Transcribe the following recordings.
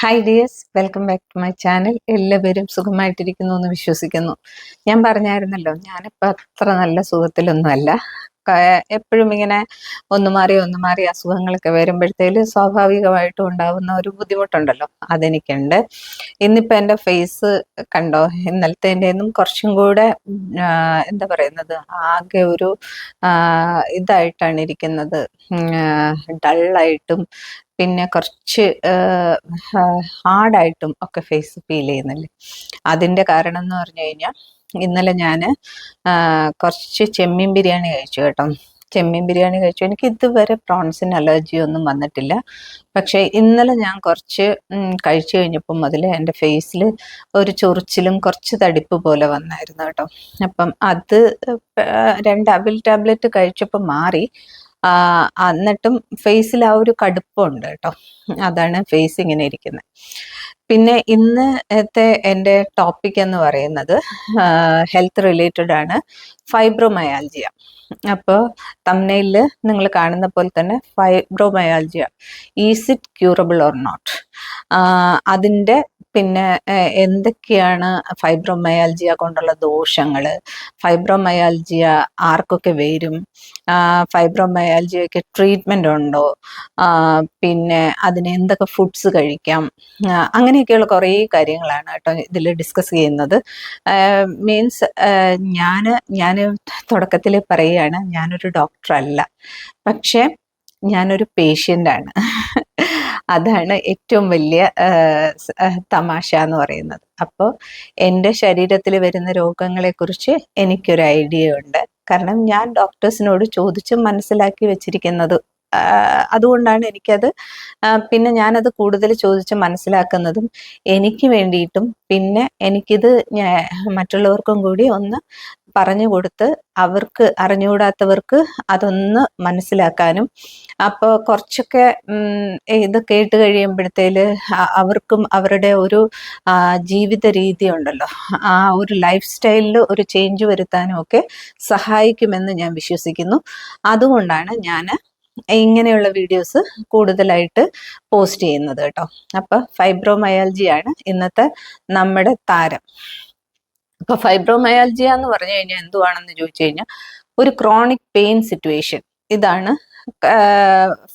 Hi dears welcome back to my channel എല്ലാവരും സുഖമായിട്ടിരിക്കുന്നു എന്ന് വിശ്വസിക്കുന്നു. ഞാൻ പറഞ്ഞായിരുന്നല്ലോ ഞാനിപ്പോൾ അത്ര നല്ല സുഖത്തിലൊന്നുമല്ല. എപ്പോഴും ഇങ്ങനെ ഒന്ന് മാറി ഒന്ന് മാറി അസുഖങ്ങളൊക്കെ വരുമ്പോഴത്തേൽ സ്വാഭാവികമായിട്ടും ഉണ്ടാവുന്ന ഒരു ബുദ്ധിമുട്ടുണ്ടല്ലോ. അതെനിക്കുണ്ട്. ഇന്നിപ്പോൾ എന്റെ ഫേസ് കണ്ടോ? ഇന്നലത്തെ നിന്നും കുറച്ചും കൂടെ എന്താ പറയുന്നത് ആകെ ഒരു ഇതായിട്ടാണ് ഇരിക്കുന്നത്. ഡള്ളായിട്ടും പിന്നെ കുറച്ച് ഹാർഡായിട്ടും ഒക്കെ ഫേസ് ഫീൽ ചെയ്യുന്നില്ലേ? അതിന്റെ കാരണം എന്ന് പറഞ്ഞു കഴിഞ്ഞാൽ ഇന്നലെ ഞാൻ കുറച്ച് ചെമ്മീൻ ബിരിയാണി കഴിച്ചു കേട്ടോ. ചെമ്മീൻ ബിരിയാണി കഴിച്ചു. എനിക്ക് ഇതുവരെ പ്രോൺസിന് അലർജി ഒന്നും വന്നിട്ടില്ല. പക്ഷേ ഇന്നലെ ഞാൻ കുറച്ച് കഴിച്ചു കഴിഞ്ഞപ്പം മുതൽ എന്റെ ഫേസിൽ ഒരു ചൊറിച്ചിലും കുറച്ച് തടിപ്പ് പോലെ വന്നായിരുന്നു കേട്ടോ. അപ്പം അത് രണ്ട് ടാബ്ലറ്റ് കഴിച്ചപ്പോൾ മാറി. എന്നിട്ടും ഫേസിൽ ആ ഒരു കടുപ്പമുണ്ട് കേട്ടോ. അതാണ് ഫേസ് ഇങ്ങനെ ഇരിക്കുന്നത് പിന്നെ ഇന്നത്തെ എന്റെ ടോപ്പിക് എന്ന് പറയുന്നത് ഹെൽത്ത് റിലേറ്റഡ് ആണ് ഫൈബ്രോമയാൽജിയ അപ്പോൾ തമ്മനയിൽ നിങ്ങൾ കാണുന്ന പോലെ തന്നെ fibromyalgia is it curable or not അതിന്റെ പിന്നെ എന്തൊക്കെയാണ് ഫൈബ്രോമയാൽജിയ കൊണ്ടുള്ള ദോഷങ്ങൾ ഫൈബ്രോമയാൽജിയ ആർക്കൊക്കെ വരും? ഫൈബ്രോമയാൽജിയക്ക് ട്രീറ്റ്മെന്റ് ഉണ്ടോ പിന്നെ അതിന് എന്തൊക്കെ ഫുഡ്സ് കഴിക്കാം? അങ്ങനെയൊക്കെയുള്ള കുറേ കാര്യങ്ങളാണ് കേട്ടോ ഇതിൽ ഡിസ്കസ് ചെയ്യുന്നത്. മീൻസ് ഞാൻ ഞാൻ തുടക്കത്തിൽ പറയുകയാണ് ഞാനൊരു ഡോക്ടറല്ല. പക്ഷേ ഞാനൊരു പേഷ്യന്റാണ്. അതാണ് ഏറ്റവും വലിയ തമാശ എന്ന് പറയുന്നത്. അപ്പോൾ എന്റെ ശരീരത്തിൽ വരുന്ന രോഗങ്ങളെക്കുറിച്ച് എനിക്കൊരു ഐഡിയ ഉണ്ട് കാരണം ഞാൻ ഡോക്ടേഴ്സിനോട് ചോദിച്ച് മനസ്സിലാക്കി വെച്ചിരിക്കുന്നത് അതുകൊണ്ടാണ് എനിക്കത് പിന്നെ ഞാനത് കൂടുതൽ ചോദിച്ച് മനസ്സിലാക്കുന്നതും എനിക്ക് വേണ്ടിയിട്ടും പിന്നെ എനിക്കിത് മറ്റുള്ളവർക്കും കൂടി ഒന്ന് പറഞ്ഞു കൊടുത്ത് അവർക്ക് അറിഞ്ഞുകൂടാത്തവർക്ക് അതൊന്ന് മനസ്സിലാക്കാനും അപ്പോൾ കുറച്ചൊക്കെ ഇത് കേട്ട് കഴിയുമ്പോഴത്തേൽ അവർക്കും അവരുടെ ഒരു ജീവിത രീതി ഉണ്ടല്ലോ ആ ഒരു ലൈഫ് സ്റ്റൈലിൽ ഒരു ചേഞ്ച് വരുത്താനും ഒക്കെ സഹായിക്കുമെന്ന് ഞാൻ വിശ്വസിക്കുന്നു. അതുകൊണ്ടാണ് ഞാൻ ഇങ്ങനെയുള്ള വീഡിയോസ് കൂടുതലായിട്ട് പോസ്റ്റ് ചെയ്യുന്നത് കേട്ടോ. അപ്പോൾ ഫൈബ്രോമയാൽജിയാണ് ഇന്നത്തെ നമ്മുടെ താരം. അപ്പൊ ഫൈബ്രോമയാൽജിയ എന്ന് പറഞ്ഞു കഴിഞ്ഞാൽ എന്തുവാണെന്ന് ചോദിച്ചു കഴിഞ്ഞാൽ ഒരു ക്രോണിക് പെയിൻ സിറ്റുവേഷൻ ഇതാണ്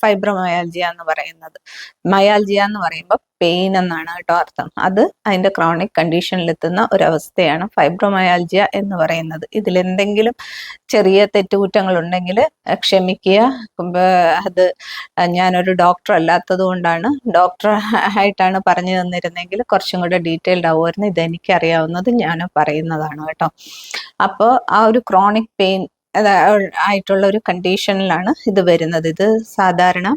ഫൈബ്രോമയാൽജിയ എന്ന് പറയുന്നത്. മയാൽജിയ എന്ന് പറയുമ്പോൾ പെയിൻ എന്നാണ് കേട്ടോ അർത്ഥം. അത് അതിന്റെ ക്രോണിക് കണ്ടീഷനിലെത്തുന്ന ഒരവസ്ഥയാണ് ഫൈബ്രോമയാൽജിയ എന്ന് പറയുന്നത്. ഇതിലെന്തെങ്കിലും ചെറിയ തെറ്റുകുറ്റങ്ങൾ ഉണ്ടെങ്കിൽ ക്ഷമിക്കുക. അത് ഞാനൊരു ഡോക്ടർ അല്ലാത്തത് കൊണ്ടാണ് ഡോക്ടർ ആയിട്ടാണ് പറഞ്ഞു തന്നിരുന്നെങ്കിൽ കുറച്ചും കൂടെ ഡീറ്റെയിൽഡ് ആവുമായിരുന്നു. ഇത് എനിക്കറിയാവുന്നത് ഞാൻ പറയുന്നതാണ് കേട്ടോ. അപ്പോൾ ആ ഒരു ക്രോണിക് പെയിൻ ആയിട്ടുള്ള ഒരു കണ്ടീഷനിലാണ് ഇത് വരുന്നത്. ഇത് സാധാരണ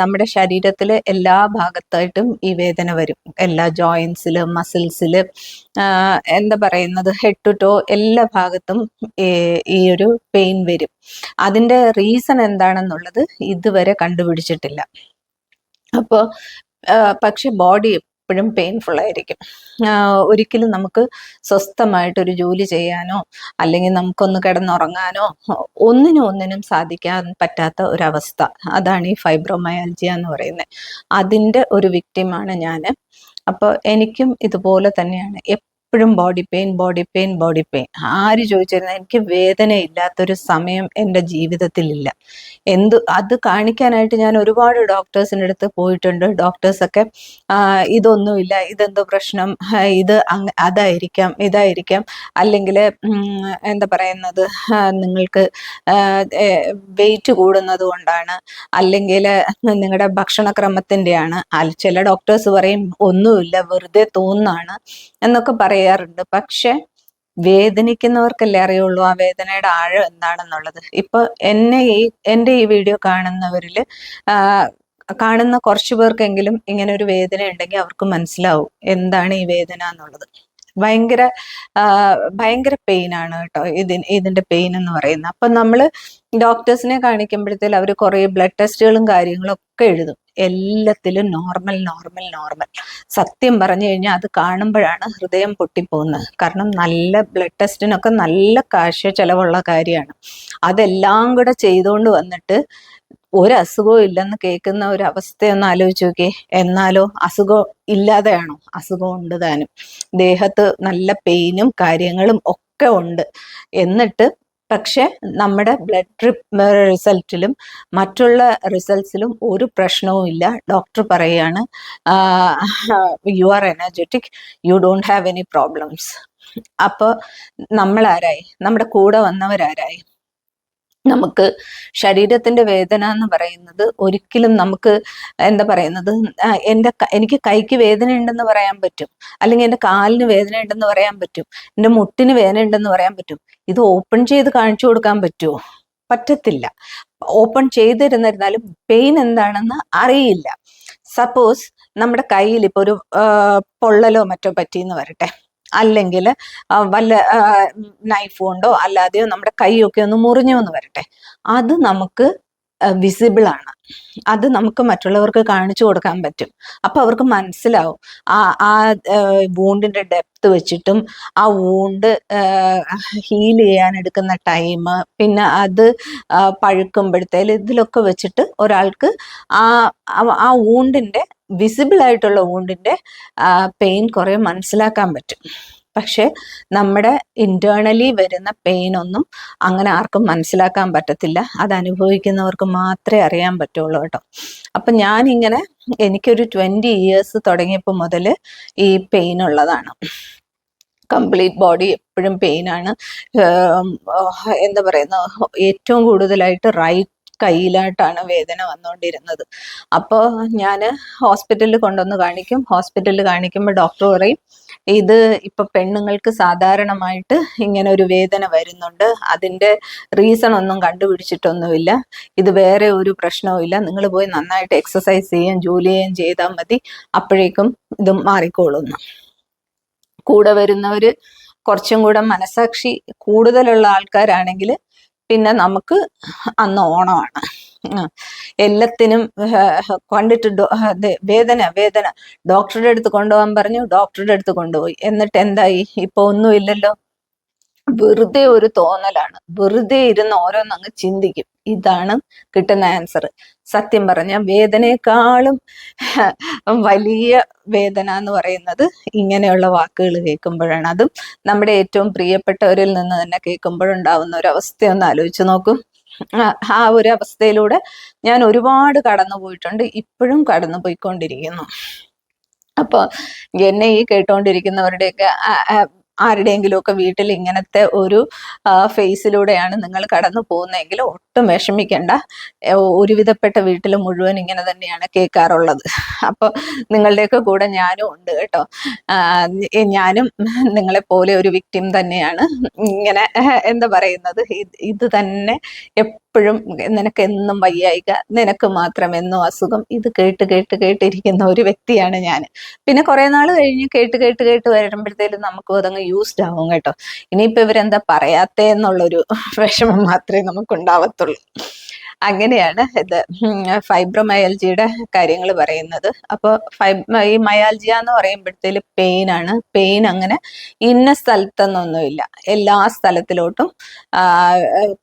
നമ്മുടെ ശരീരത്തിലെ എല്ലാ ഭാഗത്തായിട്ടും ഈ വേദന വരും. എല്ലാ ജോയിൻസിൽ മസിൽസിൽ എന്താ പറയുന്നത് ഹെഡ് ടു ടോ എല്ലാ ഭാഗത്തും ഈ ഒരു പെയിൻ വരും. അതിന്റെ റീസൺ എന്താണെന്നുള്ളത് ഇതുവരെ കണ്ടുപിടിച്ചിട്ടില്ല. അപ്പോൾ പക്ഷെ ബോഡി എപ്പോഴും പെയിൻഫുൾ ആയിരിക്കും. ഒരിക്കലും നമുക്ക് സ്വസ്ഥമായിട്ട് ഒരു ജോലി ചെയ്യാനോ അല്ലെങ്കിൽ നമുക്കൊന്ന് കിടന്നുറങ്ങാനോ ഒന്നിനും ഒന്നിനും സാധിക്കാൻ പറ്റാത്ത ഒരവസ്ഥ. അതാണ് ഈ ഫൈബ്രോമയാൽജിയ എന്ന് പറയുന്നത്. അതിന്റെ ഒരു വിക്ടിമാണ് ഞാൻ അപ്പോൾ എനിക്കും ഇതുപോലെ തന്നെയാണ്. എപ്പോഴും body pain body pain body pain ആര് ചോദിച്ചിരുന്ന എനിക്ക് വേദന ഇല്ലാത്തൊരു സമയം എന്റെ ജീവിതത്തിലില്ല. എന്ത് അത് കാണിക്കാനായിട്ട് ഞാൻ ഒരുപാട് ഡോക്ടേഴ്സിന്റെ അടുത്ത് പോയിട്ടുണ്ട് ഡോക്ടേഴ്സൊക്കെ ഇതൊന്നുമില്ല ഇതെന്തോ പ്രശ്നം ഇത് അതായിരിക്കാം ഇതായിരിക്കാം. അല്ലെങ്കിൽ എന്താ പറയുന്നത് നിങ്ങൾക്ക് വെയിറ്റ് കൂടുന്നത് കൊണ്ടാണ്. അല്ലെങ്കിൽ നിങ്ങളുടെ ഭക്ഷണക്രമത്തിന്റെയാണ് ചില ഡോക്ടേഴ്സ് പറയും ഒന്നുമില്ല വെറുതെ തോന്നാണ്. എന്നൊക്കെ പറയാറുണ്ട്. പക്ഷെ വേദനിക്കുന്നവർക്കല്ലേ അറിയുള്ളൂ ആ വേദനയുടെ ആഴം എന്താണെന്നുള്ളത്. ഇപ്പൊ എന്നെ ഈ എന്റെ ഈ വീഡിയോ കാണുന്നവരിൽ കാണുന്ന കുറച്ചു പേർക്കെങ്കിലും ഇങ്ങനെ ഒരു വേദന ഉണ്ടെങ്കിൽ അവർക്ക് മനസ്സിലാവും എന്താണ് ഈ വേദന എന്നുള്ളത്. ഭയങ്കര ഭയങ്കര പെയിൻ ആണ് കേട്ടോ ഇതിന് ഇതിന്റെ പെയിൻ എന്ന് പറയുന്നത്. അപ്പൊ നമ്മൾ ഡോക്ടേഴ്സിനെ കാണിക്കുമ്പോഴത്തേൽ അവർ കുറേ ബ്ലഡ് ടെസ്റ്റുകളും കാര്യങ്ങളും ഒക്കെ എഴുതും. എല്ലാത്തിലും നോർമൽ നോർമൽ നോർമൽ സത്യം പറഞ്ഞു കഴിഞ്ഞാൽ അത് കാണുമ്പോഴാണ് ഹൃദയം പൊട്ടിപ്പോകുന്നത് കാരണം നല്ല ബ്ലഡ് ടെസ്റ്റിനൊക്കെ നല്ല കാശ് ചിലവുള്ള കാര്യമാണ്. അതെല്ലാം കൂടെ ചെയ്തുകൊണ്ട് വന്നിട്ട് ഒരു അസുഖവും ഇല്ലെന്ന് കേൾക്കുന്ന ഒരു അവസ്ഥയൊന്ന് ആലോചിച്ച് നോക്കിയേ. എന്നാലോ അസുഖം ഇല്ലാതെയാണോ? അസുഖം ഉണ്ട് താനും. ദേഹത്ത് നല്ല പെയിനും കാര്യങ്ങളും ഒക്കെ ഉണ്ട്. എന്നിട്ട് പക്ഷെ നമ്മുടെ ബ്ലഡ് റിസൾട്ടിലും മറ്റുള്ള റിസൾട്ട്സിലും ഒരു പ്രശ്നവും ഇല്ല. ഡോക്ടർ പറയുകയാണ് you are energetic you don't have any problems അപ്പോൾ നമ്മളാരായി? നമ്മുടെ കൂടെ വന്നവരാരായി? നമുക്ക് ശരീരത്തിന്റെ വേദന എന്ന് പറയുന്നത് ഒരിക്കലും നമുക്ക് എന്താ പറയുന്നത് എന്റെ എനിക്ക് കൈക്ക് വേദന ഉണ്ടെന്ന് പറയാൻ പറ്റും. അല്ലെങ്കിൽ എന്റെ കാലിന് വേദന ഉണ്ടെന്ന് പറയാൻ പറ്റും. എന്റെ മുട്ടിന് വേദന ഉണ്ടെന്ന് പറയാൻ പറ്റും. ഇത് ഓപ്പൺ ചെയ്ത് കാണിച്ചു കൊടുക്കാൻ പറ്റുമോ പറ്റത്തില്ല. ഓപ്പൺ ചെയ്തിരുന്നിരുന്നാലും പെയിൻ എന്താണെന്ന് അറിയില്ല. സപ്പോസ് നമ്മുടെ കയ്യിൽ ഇപ്പോൾ ഒരു പൊള്ളലോ മറ്റോ പറ്റിയെന്ന് വരട്ടെ. അല്ലെങ്കിൽ വല്ല നൈഫ് കൊണ്ടോ അല്ലാതെയോ നമ്മുടെ കൈയൊക്കെ ഒന്ന് മുറിഞ്ഞു എന്ന് വരട്ടെ. അത് നമുക്ക് വിസിബിൾ ആണ്. അത് നമുക്ക് മറ്റുള്ളവർക്ക് കാണിച്ചു കൊടുക്കാൻ പറ്റും. അപ്പൊ അവർക്ക് മനസ്സിലാവും. ആ ആ വൂണ്ടിന്റെ ഡെപ്ത് വെച്ചിട്ടും ആ വൂണ്ട് ഹീൽ ചെയ്യാൻ എടുക്കുന്ന ടൈം പിന്നെ അത് പഴുക്കുമ്പോഴത്തേൽ ഇതിലൊക്കെ വെച്ചിട്ട് ഒരാൾക്ക് ആ- ആ വൂണ്ടിന്റെ വിസിബിൾ ആയിട്ടുള്ള വൂണ്ടിന്റെ പെയിൻ കുറെ മനസ്സിലാക്കാൻ പറ്റും. പക്ഷെ നമ്മുടെ ഇന്റേണലി വരുന്ന പെയിൻ ഒന്നും അങ്ങനെ ആർക്കും മനസ്സിലാക്കാൻ പറ്റത്തില്ല. അത് അനുഭവിക്കുന്നവർക്ക് മാത്രമേ അറിയാൻ പറ്റുള്ളൂ കേട്ടോ. അപ്പൊ ഞാൻ ഇങ്ങനെ എനിക്കൊരു ട്വന്റി ഇയേഴ്സ് തുടങ്ങിയപ്പോൾ മുതൽ ഈ പെയിൻ ഉള്ളതാണ്. കംപ്ലീറ്റ് ബോഡി എപ്പോഴും പെയിൻ ആണ്. എന്താ പറയുന്ന ഏറ്റവും കൂടുതലായിട്ട് റൈറ്റ് കയ്യിലായിട്ടാണ് വേദന വന്നുകൊണ്ടിരുന്നത് അപ്പോൾ ഞാൻ ഹോസ്പിറ്റലിൽ കൊണ്ടുവന്ന് കാണിക്കും. ഹോസ്പിറ്റലിൽ കാണിക്കുമ്പോൾ ഡോക്ടർ പറയും ഇത് ഇപ്പൊ പെണ്ണുങ്ങൾക്ക് സാധാരണമായിട്ട് ഇങ്ങനെ ഒരു വേദന വരുന്നുണ്ട്. അതിന്റെ റീസൺ ഒന്നും കണ്ടുപിടിച്ചിട്ടൊന്നുമില്ല. ഇത് വേറെ ഒരു പ്രശ്നവും ഇല്ല. നിങ്ങൾ പോയി നന്നായിട്ട് എക്സസൈസ് ചെയ്യുകയും ജോലി ചെയ്യുകയും ചെയ്താൽ മതി. അപ്പോഴേക്കും ഇത് മാറിക്കോളുന്നു കൂടെ വരുന്നവര് കുറച്ചും കൂടെ മനസാക്ഷി കൂടുതലുള്ള ആൾക്കാരാണെങ്കിൽ പിന്നെ നമുക്ക് അന്ന് ഓണമാണ്. എല്ലത്തിനും കണ്ടിട്ട് വേദന വേദന. ഡോക്ടറുടെ അടുത്ത് കൊണ്ടുപോകാൻ പറഞ്ഞു ഡോക്ടറുടെ അടുത്ത് കൊണ്ടുപോയി. എന്നിട്ട് എന്തായി? ഇപ്പൊ ഒന്നുമില്ലല്ലോ വെറുതെ ഒരു തോന്നലാണ്. വെറുതെ ഇരുന്ന് ഓരോന്നങ്ങ് ചിന്തിക്കും. ഇതാണ് കിട്ടുന്ന ആൻസർ സത്യം പറഞ്ഞ വേദനയെക്കാളും വലിയ വേദന എന്ന് പറയുന്നത് ഇങ്ങനെയുള്ള വാക്കുകൾ കേൾക്കുമ്പോഴാണ്. അതും നമ്മുടെ ഏറ്റവും പ്രിയപ്പെട്ടവരിൽ നിന്ന് തന്നെ കേൾക്കുമ്പോഴുണ്ടാവുന്ന ഒരു അവസ്ഥയൊന്ന് ആലോചിച്ച് നോക്കും. ആ ഒരു അവസ്ഥയിലൂടെ ഞാൻ ഒരുപാട് കടന്നു പോയിട്ടുണ്ട്. ഇപ്പോഴും കടന്നു പോയിക്കൊണ്ടിരിക്കുന്നു. അപ്പൊ എന്നെ ഈ കേട്ടോണ്ടിരിക്കുന്നവരുടെയൊക്കെ ആരുടെയെങ്കിലും ഒക്കെ വീട്ടിൽ ഇങ്ങനത്തെ ഒരു ഫേസിലൂടെയാണ് നിങ്ങൾ കടന്നു പോകുന്നതെങ്കിൽ ഒട്ടും വിഷമിക്കേണ്ട. ഒരുവിധപ്പെട്ട വീട്ടിൽ മുഴുവൻ ഇങ്ങനെ തന്നെയാണ് കേൾക്കാറുള്ളത്. അപ്പോൾ നിങ്ങളുടെയൊക്കെ കൂടെ ഞാനും ഉണ്ട് കേട്ടോ. ഞാനും നിങ്ങളെ പോലെ ഒരു വിക്ടിം തന്നെയാണ്. ഇങ്ങനെ എന്താ പറയുന്നത്? ഇത് തന്നെ എപ്പോഴും നിനക്ക് എന്നും വയ്യായിക നിനക്ക് മാത്രം എന്നും അസുഖം ഇത് കേട്ട് കേട്ട് കേട്ടിരിക്കുന്ന ഒരു വ്യക്തിയാണ് ഞാൻ പിന്നെ കുറെ നാൾ കഴിഞ്ഞ് കേട്ട് കേട്ട് കേട്ട് വരുമ്പോഴത്തേലും നമുക്കും അതങ്ങ് യൂസ്ഡ് ആവും കേട്ടോ. ഇനിയിപ്പോ ഇവരെന്താ പറയാത്തേ എന്നുള്ളൊരു വിഷമം മാത്രമേ നമുക്ക് ഉണ്ടാവത്തുള്ളൂ അങ്ങനെയാണ് ഇത് ഫൈബ്രോമയാൽജിയുടെ കാര്യങ്ങൾ പറയുന്നത്. അപ്പോൾ ഫൈബ് ഈ മയാൽജിയ എന്ന് പറയുമ്പോഴത്തേൽ പെയിൻ ആണ്. പെയിൻ അങ്ങനെ ഇന്ന സ്ഥലത്തൊന്നൊന്നുമില്ല. എല്ലാ സ്ഥലത്തിലോട്ടും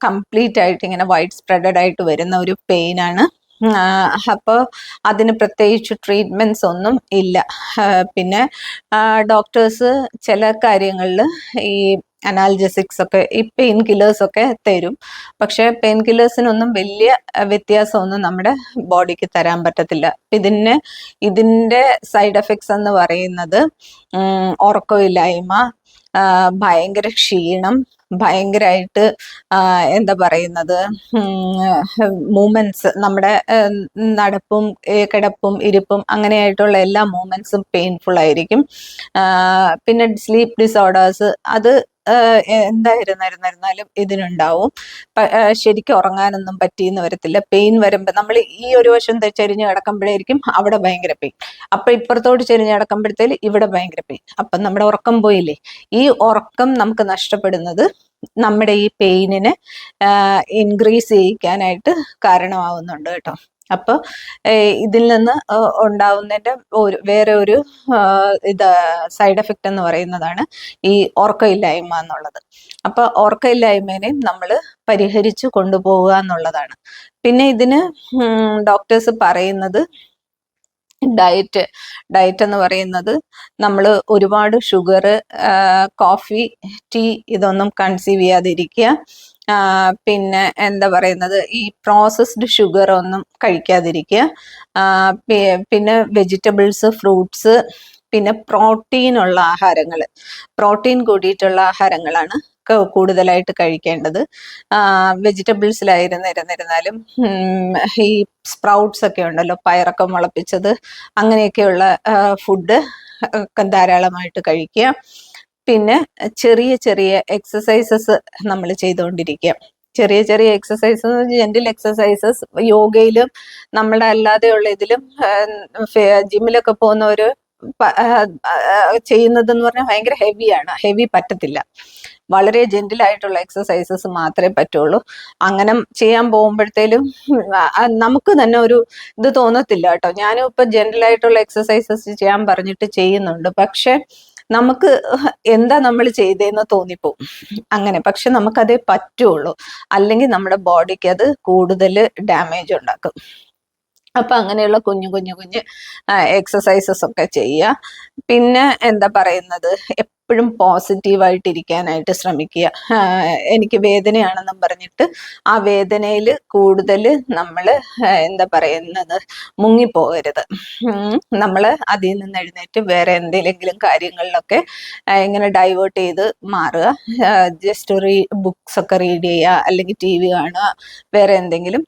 കംപ്ലീറ്റ് ആയിട്ട് ഇങ്ങനെ വൈഡ് സ്പ്രെഡഡ് ആയിട്ട് വരുന്ന ഒരു പെയിൻ ആണ്. അപ്പോൾ അതിന് പ്രത്യേകിച്ച് ട്രീറ്റ്മെന്റ്സ് ഒന്നും ഇല്ല. പിന്നെ ഡോക്ടേഴ്സ് ചില കാര്യങ്ങളിൽ ഈ അനാൽജസിക്സ് ഒക്കെ ഈ പെയിൻ കില്ലേഴ്സ് ഒക്കെ തരും. പക്ഷേ പെയിൻ കില്ലേഴ്സിനൊന്നും വലിയ വ്യത്യാസമൊന്നും നമ്മുടെ ബോഡിക്ക് തരാൻ പറ്റത്തില്ല. ഇതിന് ഇതിന്റെ സൈഡ് എഫക്ട്സ് എന്ന് പറയുന്നത് ഉറക്കമില്ലായ്മ ഭയങ്കര ക്ഷീണം ഭയങ്കരമായിട്ട് എന്താ പറയുന്നത് മൂമെന്റ്സ് നമ്മുടെ നടപ്പും കിടപ്പും ഇരിപ്പും അങ്ങനെയായിട്ടുള്ള എല്ലാ മൂമെന്റ്സും പെയിൻഫുൾ ആയിരിക്കും. പിന്നെ സ്ലീപ്പ് ഡിസോർഡേഴ്സ് അത് ആ, എന്തായിരുന്നിരുന്നാലും ഇതിനുണ്ടാവും. ശരിക്കും ഉറങ്ങാനൊന്നും പറ്റിയെന്ന് വരത്തില്ല. പെയിൻ വരുമ്പോൾ നമ്മൾ ഈ ഒരു വശം ചെരിഞ്ഞ് കിടക്കുമ്പോഴായിരിക്കും അവിടെ ഭയങ്കര പെയിൻ. അപ്പൊ ഇപ്പുറത്തോട്ട് ചെരിഞ്ഞ് കിടക്കുമ്പോഴത്തേൽ ഇവിടെ ഭയങ്കര പെയിൻ. അപ്പൊ നമ്മുടെ ഉറക്കം പോയില്ലേ? ഈ ഉറക്കം നമുക്ക് നഷ്ടപ്പെടുന്നത് നമ്മുടെ ഈ പെയിനിനെ ഇൻക്രീസ് ചെയ്യിക്കാനായിട്ട് കാരണമാവുന്നുണ്ട് കേട്ടോ. അപ്പോൾ ഇതിൽ നിന്ന് ഉണ്ടാവുന്നതിന്റെ ഒരു വേറെ ഒരു ഇത് സൈഡ് എഫക്റ്റ് എന്ന് പറയുന്നതാണ് ഈ ഓർക്കയില്ലായ്മ എന്നുള്ളത്. അപ്പോൾ ഓർക്കയില്ലായ്മേനെ നമ്മൾ പരിഹരിച്ചു കൊണ്ടുപോവുക എന്നുള്ളതാണ്. പിന്നെ ഇതിന് ഡോക്ടേഴ്സ് പറയുന്നത് ഡയറ്റ് ഡയറ്റ് എന്ന് പറയുന്നത് നമ്മൾ ഒരുപാട് ഷുഗർ കോഫി ടീ ഇതൊന്നും കൺസീവ് ചെയ്യാതിരിക്കുക. പിന്നെ എന്താ പറയുന്നത്? ഈ പ്രോസസ്ഡ് ഷുഗർ ഒന്നും കഴിക്കാതിരിക്കുക. പിന്നെ വെജിറ്റബിൾസ് ഫ്രൂട്ട്സ് പിന്നെ പ്രോട്ടീൻ ഉള്ള ആഹാരങ്ങൾ. പ്രോട്ടീൻ കൂടിയിട്ടുള്ള ആഹാരങ്ങളാണ് കൂടുതലായിട്ട് കഴിക്കേണ്ടത്. വെജിറ്റബിൾസിലായിരുന്നിരുന്നിരുന്നാലും ഈ സ്പ്രൗട്ട്സ് ഒക്കെ ഉണ്ടല്ലോ പയറൊക്കെ മുളപ്പിച്ചത് അങ്ങനെയൊക്കെയുള്ള ഫുഡ് ധാരാളമായിട്ട് കഴിക്കുക. പിന്നെ ചെറിയ ചെറിയ എക്സസൈസസ് നമ്മൾ ചെയ്തുകൊണ്ടിരിക്കുക. ചെറിയ ചെറിയ എക്സസൈസസ് ജെന്റിൽ എക്സസൈസസ് യോഗയിലും നമ്മുടെ അല്ലാതെയുള്ള ഇതിലും ജിമ്മിലൊക്കെ പോകുന്ന ഒരു ചെയ്യുന്നത് എന്ന് പറഞ്ഞാൽ ഭയങ്കര ഹെവിയാണ് ഹെവി പറ്റത്തില്ല. വളരെ ജെന്റിൽ ആയിട്ടുള്ള എക്സസൈസസ് മാത്രമേ പറ്റുള്ളൂ. അങ്ങനെ ചെയ്യാൻ പോകുമ്പോഴത്തേലും നമുക്ക് തന്നെ ഒരു ഇത് തോന്നത്തില്ല കേട്ടോ. ഞാനും ഇപ്പൊ ജെന്റിൽ ആയിട്ടുള്ള എക്സസൈസസ് ചെയ്യാൻ പറഞ്ഞിട്ട് ചെയ്യുന്നുണ്ട്. പക്ഷെ നമുക്ക് എന്താ നമ്മൾ ചെയ്തതെന്ന് തോന്നിപ്പോവും. അങ്ങനെ. പക്ഷെ നമുക്കതേ പറ്റുള്ളൂ. അല്ലെങ്കിൽ നമ്മുടെ ബോഡിക്ക് അത് കൂടുതൽ ഡാമേജ് ഉണ്ടാക്കും. അപ്പൊ അങ്ങനെയുള്ള കുഞ്ഞു കുഞ്ഞു കുഞ്ഞു എക്സസൈസസ് ഒക്കെ ചെയ്യുക. പിന്നെ എന്താ പറയുന്നത്? എപ്പോഴും പോസിറ്റീവായിട്ട് ഇരിക്കാനായിട്ട് ശ്രമിക്കുക എനിക്ക് വേദനയാണെന്നും പറഞ്ഞിട്ട് ആ വേദനയിൽ കൂടുതൽ നമ്മൾ എന്താ പറയുന്നത് മുങ്ങിപ്പോകരുത്. നമ്മൾ അതിൽ നിന്ന് എഴുന്നേറ്റ് വേറെ എന്തെങ്കിലും കാര്യങ്ങളിലൊക്കെ ഇങ്ങനെ ഡൈവേർട്ട് ചെയ്ത് മാറുക. ജസ്റ്റ് റീ ബുക്സ് ഒക്കെ റീഡ് ചെയ്യുക അല്ലെങ്കിൽ ടി വി കാണുക വേറെ എന്തെങ്കിലും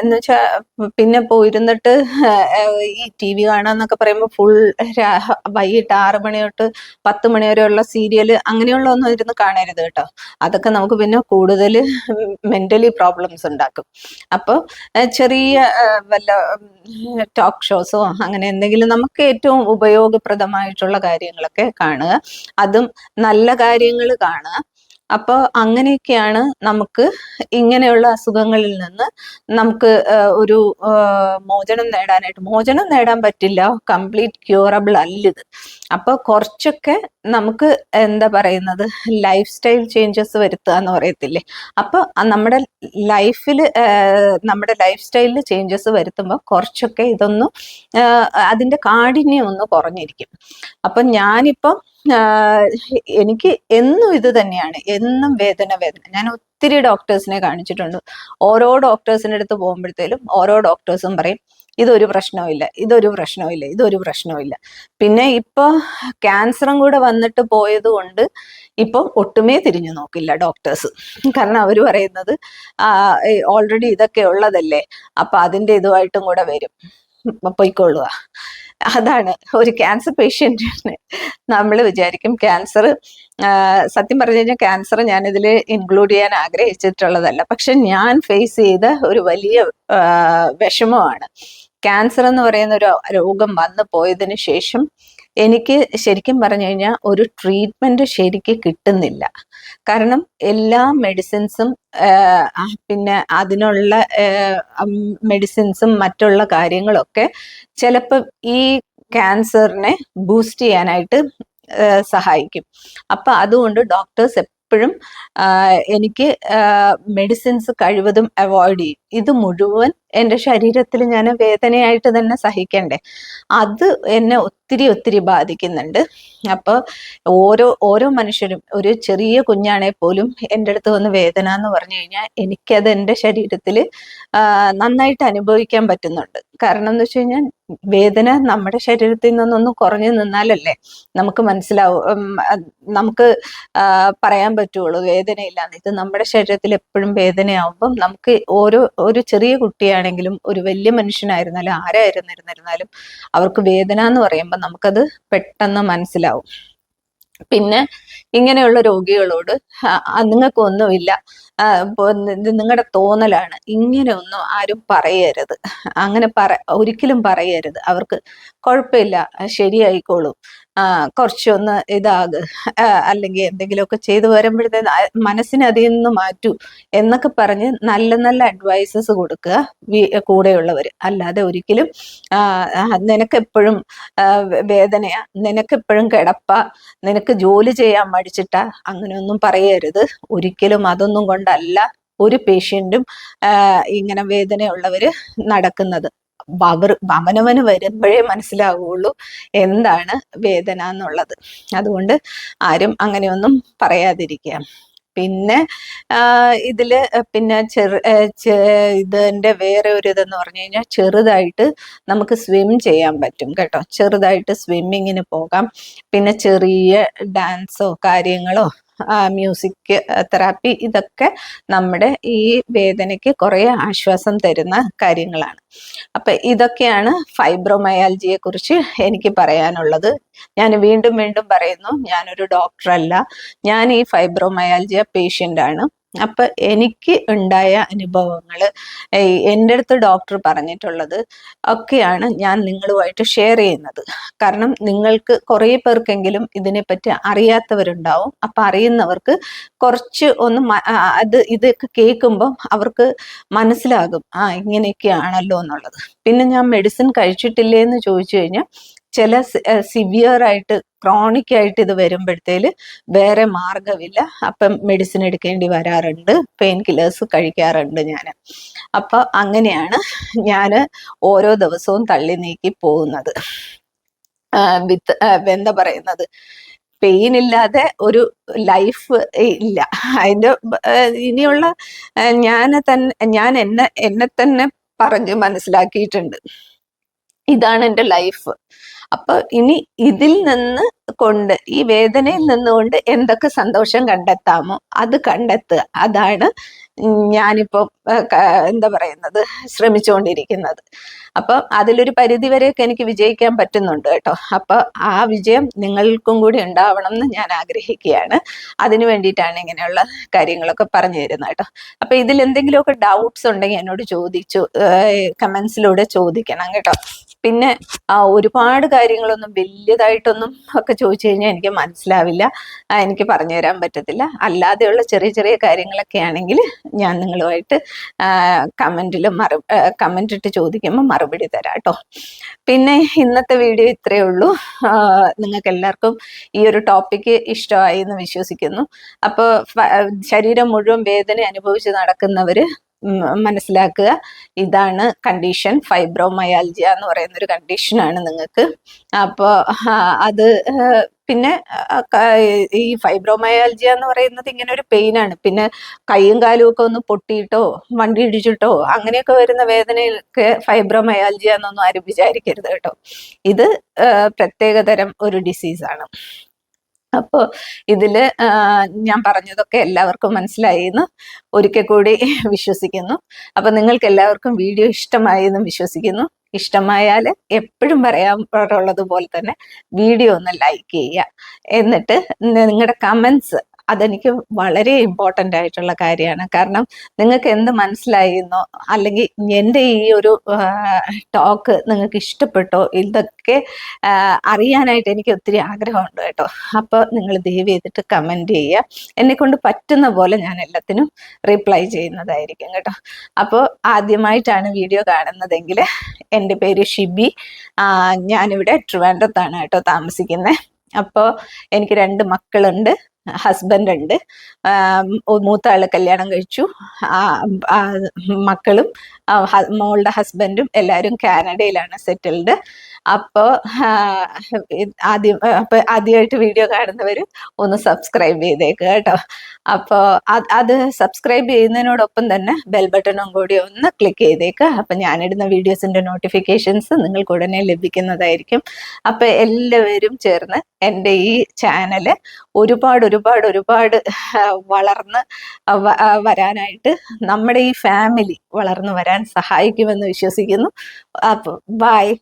എന്ന് വെച്ചാ പിന്നെ പോയിരുന്നിട്ട് ഈ ടി വി കാണാന്നൊക്കെ പറയുമ്പോൾ ഫുൾ വൈകിട്ട് ആറ് മണി തൊട്ട് പത്ത് മണി വരെയുള്ള സീരിയൽ അങ്ങനെയുള്ള ഒന്നും ഇരുന്ന് കാണരുത് കേട്ടോ. അതൊക്കെ നമുക്ക് പിന്നെ കൂടുതൽ മെന്റലി പ്രോബ്ലംസ് ഉണ്ടാക്കും. അപ്പോൾ ചെറിയ വല്ല ടോക്ക് ഷോസോ അങ്ങനെ എന്തെങ്കിലും നമുക്ക് ഏറ്റവും ഉപയോഗപ്രദമായിട്ടുള്ള കാര്യങ്ങളൊക്കെ കാണുക. അതും നല്ല കാര്യങ്ങൾ കാണുക. അപ്പോൾ അങ്ങനെയൊക്കെയാണ് നമുക്ക് ഇങ്ങനെയുള്ള അസുഖങ്ങളിൽ നിന്ന് നമുക്ക് ഒരു മോചനം നേടാനായിട്ട്. മോചനം നേടാൻ പറ്റില്ല. കംപ്ലീറ്റ് ക്യൂറബിൾ അല്ലിത് അപ്പോൾ കുറച്ചൊക്കെ നമുക്ക് എന്താ പറയുന്നത്? ലൈഫ് സ്റ്റൈൽ ചേഞ്ചസ് വരുത്തുക എന്ന് പറയത്തില്ലേ അപ്പോൾ നമ്മുടെ ലൈഫിൽ നമ്മുടെ ലൈഫ് സ്റ്റൈലിൽ ചേഞ്ചസ് വരുത്തുമ്പോൾ കുറച്ചൊക്കെ ഇതൊന്ന് അതിന്റെ കാഠിന്യം ഒന്ന് കുറഞ്ഞിരിക്കും. അപ്പം ഞാനിപ്പം എനിക്ക് എന്നും ഇത് തന്നെയാണ്. എന്നും വേദന വേദന. ഞാൻ ഒത്തിരി ഡോക്ടേഴ്സിനെ കാണിച്ചിട്ടുണ്ട്. ഓരോ ഡോക്ടേഴ്സിന്റെ അടുത്ത് പോകുമ്പോഴത്തേലും ഓരോ ഡോക്ടേഴ്സും പറയും ഇതൊരു പ്രശ്നവുമില്ല ഇതൊരു പ്രശ്നവുമില്ല ഇതൊരു പ്രശ്നവുമില്ല പിന്നെ ഇപ്പൊ ക്യാൻസറും കൂടെ വന്നിട്ട് പോയത് കൊണ്ട് ഇപ്പം ഒട്ടുമേ തിരിഞ്ഞു നോക്കില്ല ഡോക്ടേഴ്സ് കാരണം അവർ പറയുന്നത് ഓൾറെഡി ഇതൊക്കെ ഉള്ളതല്ലേ അപ്പൊ അതിന്റെ ഇതുമായിട്ടും കൂടെ വരും. പൊയ്ക്കൊള്ളുക. അതാണ് ഒരു ക്യാൻസർ പേഷ്യന്റിന് നമ്മൾ വിചാരിക്കും ക്യാൻസർ സത്യം പറഞ്ഞു കഴിഞ്ഞാൽ ക്യാൻസർ ഞാൻ ഇതിൽ ഇൻക്ലൂഡ് ചെയ്യാൻ ആഗ്രഹിച്ചിട്ടുള്ളതല്ല. പക്ഷെ ഞാൻ ഫേസ് ചെയ്ത ഒരു വലിയ വിഷമമാണ്. ക്യാൻസർ എന്ന് പറയുന്ന ഒരു രോഗം വന്നു പോയതിന് ശേഷം എനിക്ക് ശരിക്കും പറഞ്ഞു കഴിഞ്ഞാൽ ഒരു ട്രീറ്റ്മെന്റ് ശരിക്ക് കിട്ടുന്നില്ല. കാരണം എല്ലാ മെഡിസിൻസും പിന്നെ അതിനുള്ള മെഡിസിൻസും മറ്റുള്ള കാര്യങ്ങളൊക്കെ ചിലപ്പോൾ ഈ ക്യാൻസറിനെ ബൂസ്റ്റ് ചെയ്യാനായിട്ട് സഹായിക്കും. അപ്പൊ അതുകൊണ്ട് ഡോക്ടേഴ്സ് എപ്പോഴും എനിക്ക് മെഡിസിൻസ് കഴിവതും അവോയ്ഡ് ചെയ്യും. ഇത് മുഴുവൻ എന്റെ ശരീരത്തിൽ ഞാൻ വേദനയായിട്ട് തന്നെ സഹിക്കണ്ടേ. അത് എന്നെ ഒത്തിരി ഒത്തിരി ബാധിക്കുന്നുണ്ട്. അപ്പോൾ ഓരോ ഓരോ മനുഷ്യരും ഒരു ചെറിയ കുഞ്ഞാണെ പോലും എന്റെ അടുത്ത് വന്ന് വേദന എന്ന് പറഞ്ഞു കഴിഞ്ഞാൽ എനിക്കത് എന്റെ ശരീരത്തിൽ നന്നായിട്ട് അനുഭവിക്കാൻ പറ്റുന്നുണ്ട്. കാരണം എന്ന് വെച്ച് കഴിഞ്ഞാൽ വേദന നമ്മുടെ ശരീരത്തിൽ നിന്നൊന്ന് കുറഞ്ഞു നിന്നാലല്ലേ നമുക്ക് മനസ്സിലാവും നമുക്ക് പറയാൻ പറ്റുള്ളൂ വേദനയില്ലാന്ന്. ഇത് നമ്മുടെ ശരീരത്തിൽ എപ്പോഴും വേദനയാവുമ്പം നമുക്ക് ഓരോ ഒരു ചെറിയ കുട്ടിയാണെങ്കിലും ഒരു വലിയ മനുഷ്യനായിരുന്നാലും ആരായിരുന്നിരുന്നിരുന്നാലും അവർക്ക് വേദന എന്ന് പറയുമ്പോൾ നമുക്കത് പെട്ടെന്ന് മനസ്സിലാവും. പിന്നെ ഇങ്ങനെയുള്ള രോഗികളോട് നിങ്ങൾക്കൊന്നുമില്ല നിങ്ങളുടെ തോന്നലാണ് ഇങ്ങനെയൊന്നും ആരും പറയരുത്. അങ്ങനെ പറ ഒരിക്കലും പറയരുത്. അവർക്ക് കുഴപ്പമില്ല ശരിയായിക്കോളും. കുറച്ചൊന്ന് ഇതാക അല്ലെങ്കിൽ എന്തെങ്കിലുമൊക്കെ ചെയ്തു വരുമ്പോഴത്തേ മനസ്സിനെ അതിൽ നിന്ന് മാറ്റൂ എന്നൊക്കെ പറഞ്ഞ് നല്ല നല്ല അഡ്വൈസസ് കൊടുക്കുക കൂടെയുള്ളവർ അല്ലാതെ ഒരിക്കലും നിനക്കെപ്പോഴും വേദനയാ നിനക്കെപ്പോഴും കിടപ്പ നിനക്ക് ജോലി ചെയ്യാൻ മടിച്ചിട്ട അങ്ങനെയൊന്നും പറയരുത്. ഒരിക്കലും അതൊന്നും കൊണ്ടല്ല ഒരു പേഷ്യന്റും ഇങ്ങനെ വേദനയുള്ളവർ നടക്കുന്നത്. അവർ അവനവന് വരുമ്പോഴേ മനസ്സിലാവുള്ളൂ എന്താണ് വേദന എന്നുള്ളത്. അതുകൊണ്ട് ആരും അങ്ങനെയൊന്നും പറയാതിരിക്കുക. പിന്നെ ഇതിൽ പിന്നെ ചെറു ഇതിന്റെ വേറെ ഒരു ഇതെന്ന് പറഞ്ഞു കഴിഞ്ഞാൽ ചെറുതായിട്ട് നമുക്ക് സ്വിം ചെയ്യാൻ പറ്റും കേട്ടോ. ചെറുതായിട്ട് സ്വിമ്മിങ്ങിന് പോകാം. പിന്നെ ചെറിയ ഡാൻസോ കാര്യങ്ങളോ മ്യൂസിക് തെറാപ്പി ഇതൊക്കെ നമ്മുടെ ഈ വേദനയ്ക്ക് കുറേ ആശ്വാസം തരുന്ന കാര്യങ്ങളാണ്. അപ്പൊ ഇതൊക്കെയാണ് ഫൈബ്രോമയാൽജിയെ കുറിച്ച് എനിക്ക് പറയാനുള്ളത്. ഞാൻ വീണ്ടും വീണ്ടും പറയുന്നു ഞാനൊരു ഡോക്ടറല്ല. ഞാൻ ഈ ഫൈബ്രോമയാൽജിയ ആണ് അപ്പൊ എനിക്ക് ഉണ്ടായ അനുഭവങ്ങൾ എന്റെ അടുത്ത് ഡോക്ടർ പറഞ്ഞിട്ടുള്ളത് ഒക്കെയാണ് ഞാൻ നിങ്ങളുമായിട്ട് ഷെയർ ചെയ്യുന്നത്. കാരണം നിങ്ങൾക്ക് കുറേ പേർക്കെങ്കിലും ഇതിനെപ്പറ്റി അറിയാത്തവരുണ്ടാവും. അപ്പൊ അറിയുന്നവർക്ക് കുറച്ച് ഒന്ന് അത് ഇതൊക്കെ കേൾക്കുമ്പം അവർക്ക് മനസ്സിലാകും. ആ ഇങ്ങനെയൊക്കെയാണല്ലോ എന്നുള്ളത്. പിന്നെ ഞാൻ മെഡിസിൻ കഴിച്ചിട്ടില്ലേ എന്ന് ചോദിച്ചു കഴിഞ്ഞാൽ ചില സിവിയർ ആയിട്ട് ക്രോണിക് ആയിട്ട് ഇത് വരുമ്പോഴത്തേൽ വേറെ മാർഗമില്ല അപ്പം മെഡിസിൻ എടുക്കേണ്ടി വരാറുണ്ട്. പെയിൻ കില്ലേഴ്സ് കഴിക്കാറുണ്ട് ഞാൻ അപ്പൊ അങ്ങനെയാണ് ഞാൻ ഓരോ ദിവസവും തള്ളി നീക്കി പോകുന്നത്. വിത്ത് എന്താ പറയുന്നത്? പെയിൻ ഇല്ലാതെ ഒരു ലൈഫ് ഇല്ല. അതിന്റെ ഇനിയുള്ള ഞാൻ തന്നെ ഞാൻ എന്നെ എന്നെ തന്നെ പറഞ്ഞ് മനസ്സിലാക്കിയിട്ടുണ്ട്. ഇതാണ് എന്റെ ലൈഫ് അപ്പൊ ഇനി ഇതിൽ നിന്ന് കൊണ്ട് ഈ വേദനയിൽ നിന്നുകൊണ്ട് എന്തൊക്കെ സന്തോഷം കണ്ടെത്താമോ അത് കണ്ടെത്തുക. അതാണ് ഞാനിപ്പോ എന്താ പറയുന്നത് ശ്രമിച്ചുകൊണ്ടിരിക്കുന്നത് അപ്പൊ അതിലൊരു പരിധി വരെയൊക്കെ എനിക്ക് വിജയിക്കാൻ പറ്റുന്നുണ്ട് കേട്ടോ. അപ്പൊ ആ വിജയം നിങ്ങൾക്കും കൂടി ഉണ്ടാവണം എന്ന് ഞാൻ ആഗ്രഹിക്കുകയാണ്. അതിനു വേണ്ടിയിട്ടാണ് ഇങ്ങനെയുള്ള കാര്യങ്ങളൊക്കെ പറഞ്ഞു തരുന്നത് കേട്ടോ. അപ്പൊ ഇതിൽ എന്തെങ്കിലുമൊക്കെ ഡൗട്ട്സ് ഉണ്ടെങ്കിൽ എന്നോട് ചോദിച്ചു കമൻസിലൂടെ ചോദിക്കണം കേട്ടോ. പിന്നെ ഒരുപാട് കാര്യങ്ങളൊന്നും വലിയതായിട്ടൊന്നും ഒക്കെ ചോദിച്ചു കഴിഞ്ഞാൽ എനിക്ക് മനസ്സിലാവില്ല. എനിക്ക് പറഞ്ഞു തരാൻ പറ്റത്തില്ല. അല്ലാതെയുള്ള ചെറിയ ചെറിയ കാര്യങ്ങളൊക്കെ ആണെങ്കിൽ ഞാൻ നിങ്ങളുമായിട്ട് കമന്റിൽ മറു കമന്റ് ഇട്ട് ചോദിക്കുമ്പോൾ മറുപടി തരാം കേട്ടോ പിന്നെ ഇന്നത്തെ വീഡിയോ ഇത്രയേ ഉള്ളൂ. നിങ്ങൾക്ക് എല്ലാവർക്കും ഈ ഒരു ടോപ്പിക്ക് ഇഷ്ടമായി എന്ന് വിശ്വസിക്കുന്നു. അപ്പോൾ ശരീരം മുഴുവൻ വേദന അനുഭവിച്ച് നടക്കുന്നവർ മനസ്സിലാക്കുക. ഇതാണ് കണ്ടീഷൻ ഫൈബ്രോമയാൽജിയ എന്ന് പറയുന്ന ഒരു കണ്ടീഷനാണ് നിങ്ങൾക്ക്. അപ്പോൾ അത് പിന്നെ ഈ ഫൈബ്രോമയാൽജിയ എന്ന് പറയുന്നത് ഇങ്ങനെ ഒരു പെയിൻ ആണ്. പിന്നെ കൈയും കാലും ഒക്കെ ഒന്ന് പൊട്ടിയിട്ടോ വണ്ടി ഇടിച്ചിട്ടോ അങ്ങനെയൊക്കെ വരുന്ന വേദനയിലൊക്കെ ഫൈബ്രോമയാൽജിയ എന്നൊന്നും ആരും വിചാരിക്കരുത് കേട്ടോ. ഇത് പ്രത്യേകതരം ഒരു ഡിസീസാണ് അപ്പോൾ ഇതിൽ ഞാൻ പറഞ്ഞതൊക്കെ എല്ലാവർക്കും മനസ്സിലായി എന്ന് ഒരിക്കൽ കൂടി വിശ്വസിക്കുന്നു. അപ്പൊ നിങ്ങൾക്ക് എല്ലാവർക്കും വീഡിയോ ഇഷ്ടമായി വിശ്വസിക്കുന്നു. ഇഷ്ടമായാൽ എപ്പോഴും പറയാൻ പോലെ തന്നെ വീഡിയോ ഒന്ന് ലൈക്ക് ചെയ്യുക. എന്നിട്ട് നിങ്ങളുടെ കമൻസ് അതെനിക്ക് വളരെ ഇമ്പോർട്ടന്റ് ആയിട്ടുള്ള കാര്യമാണ്. കാരണം നിങ്ങൾക്ക് എന്ത് മനസ്സിലായിരുന്നോ അല്ലെങ്കിൽ എന്റെ ഈ ഒരു ടോക്ക് നിങ്ങൾക്ക് ഇഷ്ടപ്പെട്ടോ ഇതൊക്കെ അറിയാനായിട്ട് എനിക്ക് ഒത്തിരി ആഗ്രഹമുണ്ട് കേട്ടോ. അപ്പോൾ നിങ്ങൾ ദയവ് ചെയ്തിട്ട് കമന്റ് ചെയ്യുക. എന്നെ കൊണ്ട് പറ്റുന്ന പോലെ ഞാൻ എല്ലാത്തിനും റിപ്ലൈ ചെയ്യുന്നതായിരിക്കും കേട്ടോ. അപ്പോൾ ആദ്യമായിട്ടാണ് വീഡിയോ കാണുന്നതെങ്കിൽ എന്റെ പേര് ഷിബി. ഞാനിവിടെ ട്രിവാൻഡ്രത്താണ് കേട്ടോ താമസിക്കുന്നത് അപ്പോൾ എനിക്ക് രണ്ട് മക്കളുണ്ട്. ഹസ്ബൻഡ് ഉണ്ട്. മൂത്ത ആൾ കല്യാണം കഴിച്ചു. മക്കളും മോളുടെ ഹസ്ബൻഡും എല്ലാവരും കാനഡയിലാണ് സെറ്റിൽഡ്. അപ്പോ ആദ്യം അപ്പോൾ ആദ്യമായിട്ട് വീഡിയോ കാണുന്നവർ ഒന്ന് സബ്സ്ക്രൈബ് ചെയ്തേക്കുക കേട്ടോ. അപ്പോ അത് സബ്സ്ക്രൈബ് ചെയ്യുന്നതിനോടൊപ്പം തന്നെ ബെൽ ബട്ടണും കൂടി ഒന്ന് ക്ലിക്ക് ചെയ്തേക്കുക അപ്പം ഞാനിടുന്ന വീഡിയോസിന്റെ നോട്ടിഫിക്കേഷൻസ് നിങ്ങൾക്ക് ഉടനെ ലഭിക്കുന്നതായിരിക്കും. അപ്പോൾ എല്ലാവരും ചേർന്ന് എന്റെ ഈ ചാനൽ ഒരുപാട് ഒരുപാട് ഒരുപാട് വളർന്ന് വരാനായിട്ട് നമ്മുടെ ഈ ഫാമിലി വളർന്നു വരാൻ സഹായിക്കുമെന്ന് വിശ്വസിക്കുന്നു. അപ്പോൾ ബായ്